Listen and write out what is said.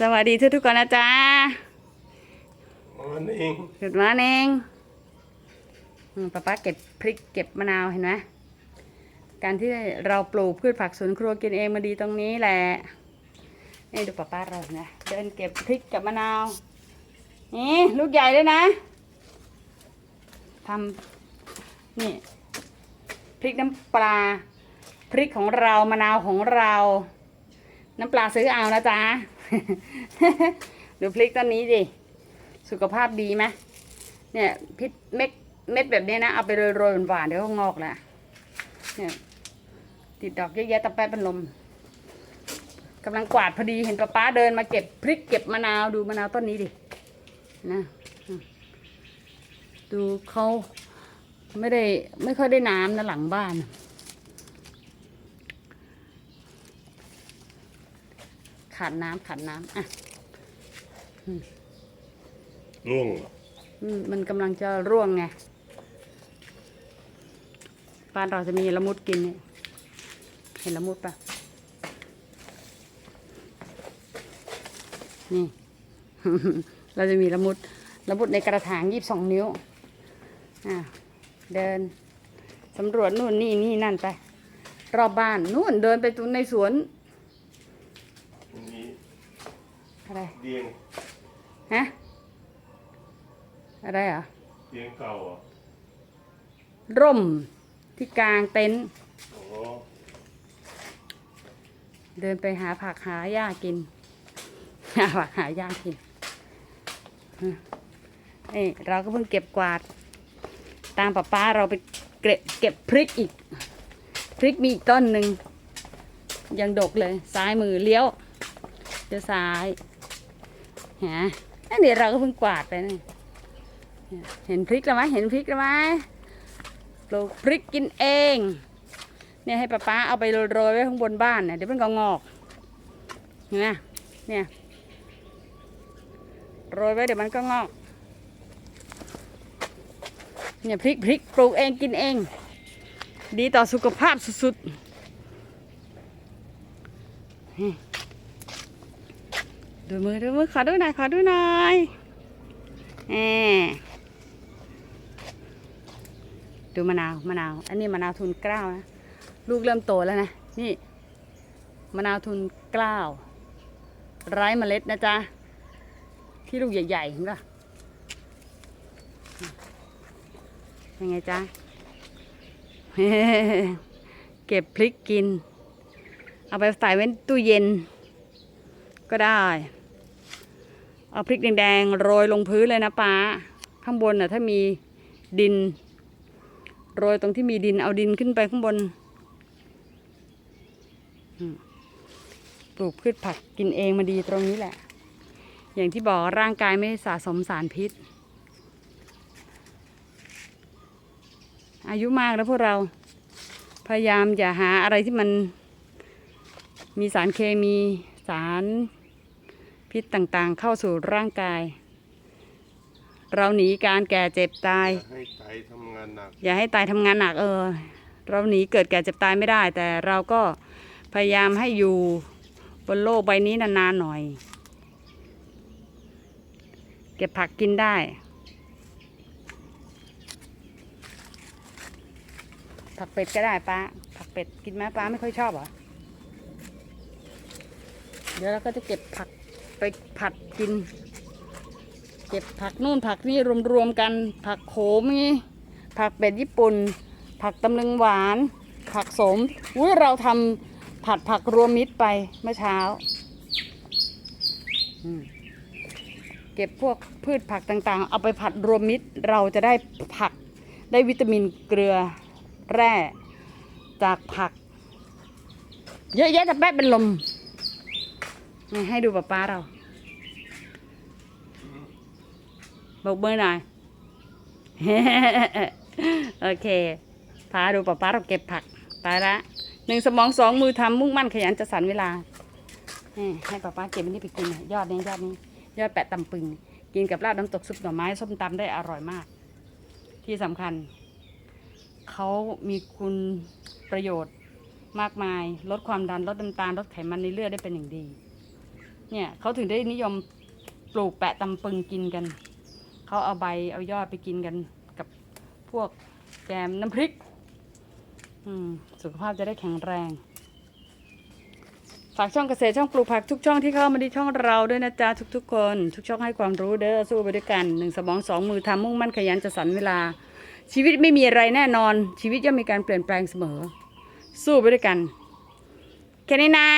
สวัสดีทุกทุกๆคนนะจ๊ะมันเอง Good morning อืมป้าป้าเก็บพริกเก็บมะนาวเห็นไหมการที่เราปลูกพืชผักสวนครัวกินเองมาดีตรงนี้แหละ นี่ดูป้าป้าเรานะเดินเก็บพริกกับมะนาว นี่ลูกใหญ่เลยนะทำนี่พริกน้ำปลา พริกของเรามะนาวของเรา น้ำปลาซื้อเอานะจ๊ะ ดูพริกต้นนี้ดิสุขภาพดีไหมเนี่ยพิษเม็ดเม็ดแบบนี้นะ เอาไปโรยๆหวานๆเดี๋ยวก็งอกแหละเนี่ยติดดอกเยอะแยะตะแปะเป็นลมกำลังกวาดพอดีเห็นป้าป้าเดินมาเก็บพริกเก็บมะนาวดูมะนาวต้นนี้ดินะดูเขาไม่ได้ไม่ค่อยได้น้ำนะหลังบ้าน ขาดน้ำขาดน้ำอะร่วงเหรออืมมันกำลังจะร่วงไงบ้านเราจะมีละมุดกินเนี่ยเห็นละมุดปะนี่ เราจะมีละมุดละมุดในกระถางยี่สิบสองนิ้ว อะเดินสำรวจนู่นนี่นี่นั่นไป รอบบ้านนู่นเดินไปตรงในสวนอันนี้ อะไรเตียงฮะ อะไรอะเตียงเก่าเหรอะร่มที่กลางเต็นท์อ๋อเดินไปหาผักหาหญ้ากิน หาผักหาหญ้ากินอืมนี่เราก็เพิ่งเก็บกวาด ตามป้าป้าเราไปเก็บเก็บพริกอีก พริกมีอีกต้นหนึ่งยังดกเลย ซ้ายมือเลี้ยวเลี้ยวซ้าย ฮะอันนี้เราก็เพิ่งกวาดไปนี่เห็นพริกแล้วไหมเห็นพริกแล้วไหมปลูกพริกกินเอง เนี่ยให้ป้าป้าเอาไปโรยไว้ข้างบนบ้านเนี่ยเดี๋ยวมันก็งอกเห็นไหมเนี่ยโรยไว้เดี๋ยวมันก็งอกเนี่ยพริกพริกปลูกเองกินเอง ดีต่อสุขภาพสุดๆ ดูมือดูมือขอดูหน่อยขอดูหน่อยแหมดูมะนาวมะนาว อันนี้มะนาวทุนเกล้านะลูกเริ่มโตแล้วนะนี่มะนาวทุนเกล้าไร้เมล็ดนะจ๊ะที่ลูกใหญ่ๆเห็นปะยังไงจ๊ะเก็บพริกกิน เอาไปใส่ไว้ตู้เย็น ก็ได้ เอาพริกแดงๆโรยลงพื้นเลยนะป้าข้างบนน่ะถ้ามีดิน โรยตรงที่มีดินเอาดินขึ้นไปข้างบนปลูกพืชผักกินเองมาดีตรงนี้แหละ อย่างที่บอกร่างกายไม่สะสมสารพิษ อายุมากแล้วพวกเราพยายามอย่าหาอะไรที่มันมีสารเคมี สารพิษต่างๆ เข้าสู่ร่างกาย เราหนีการแก่เจ็บตาย ให้ไตทำงานหนัก อย่าให้ตายทำงานหนักเออ เราหนีเกิดแก่เจ็บตายไม่ได้ แต่เราก็พยายามให้อยู่บนโลกใบนี้นานๆหน่อย เก็บผักกินได้ ผักเป็ดก็ได้ป้าผักเป็ดกินไหมป้าไม่ค่อยชอบเหรอ เดี๋ยวเราก็จะเก็บผักไปผัดกิน เก็บผักนู่นผักนี่รวมๆกัน ผักโขมนี่ผักเป็ดญี่ปุ่น ผักตำลึงหวาน ผักสมอุ้ยเราทำผัดผักรวมมิตรไปเมื่อเช้าเก็บพวกพืชผักต่างๆ เอาไปผัดรวมมิตรเราจะได้ผักได้วิตามินเกลือแร่จากผัก เยอะแยะแต่แป๊บเป็นลม นี่ให้ดูป้าป้าเรา บอกเบอร์หน่อย โอเค พาดูป้าป้าเราเก็บผัก ไปละหนึ่งสมองสองมือทำมุ่งมั่นขยันจะสันเวลา ให้ป้าป้าเก็บอันนี้ไปกินยยอดนี้ยอดนี้ ยอดแปะตำปึง กินกับราดน้ำตกซุปหน่อไม้ส้มตำได้อร่อยมาก ที่สำคัญ เขามีคุณประโยชน์มากมาย ลดความดัน ลดน้ำตาล ลดไขมันในเลือดได้เป็นอย่างดี เนี่ยเขาถึงได้นิยมปลูกแปะตำปึงกินกัน เขาเอาใบเอายอดไปกินกันกับพวกแกมน้ำพริก อืมสุขภาพจะได้แข็งแรง ฝากช่องเกษตรช่องปลูกผักทุกช่องที่เข้ามาที่ช่องเราด้วยนะจ๊ะทุกๆคน ทุกช่องให้ความรู้เด้อสู้ไปด้วยกันหนึ่งสมองสองมือทำมุ่งมั่นขยันจะสรรเวลา ชีวิตไม่มีอะไรแน่นอน ชีวิตย่อมมีการเปลี่ยนแปลงเสมอ สู้ไปด้วยกันแค่นี้นะ